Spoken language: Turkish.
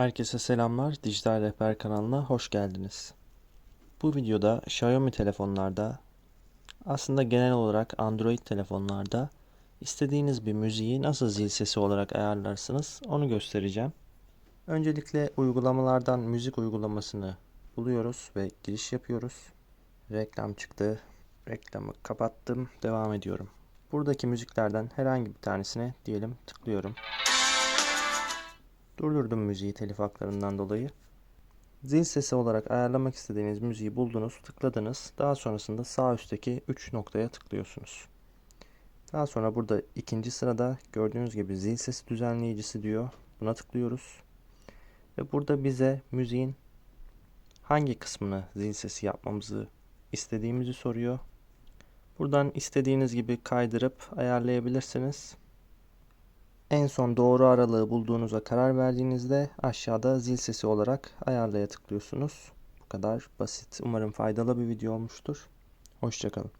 Herkese selamlar. Dijital Rehber kanalına hoş geldiniz. Bu videoda Xiaomi telefonlarda aslında genel olarak Android telefonlarda istediğiniz bir müziği nasıl zil sesi olarak ayarlarsınız onu göstereceğim. Öncelikle uygulamalardan müzik uygulamasını buluyoruz ve giriş yapıyoruz. Reklam çıktı. Reklamı kapattım. Devam ediyorum. Buradaki müziklerden herhangi bir tanesine diyelim tıklıyorum. Durdurdum müziği telif haklarından dolayı. Zil sesi olarak ayarlamak istediğiniz müziği buldunuz, tıkladınız. Daha sonrasında sağ üstteki 3 noktaya tıklıyorsunuz. Daha sonra burada ikinci sırada gördüğünüz gibi zil sesi düzenleyicisi diyor. Buna tıklıyoruz. Ve burada bize müziğin hangi kısmını zil sesi yapmamızı istediğimizi soruyor. Buradan istediğiniz gibi kaydırıp ayarlayabilirsiniz. En son doğru aralığı bulduğunuza karar verdiğinizde aşağıda zil sesi olarak ayarlaya tıklıyorsunuz. Bu kadar basit. Umarım faydalı bir video olmuştur. Hoşçakalın.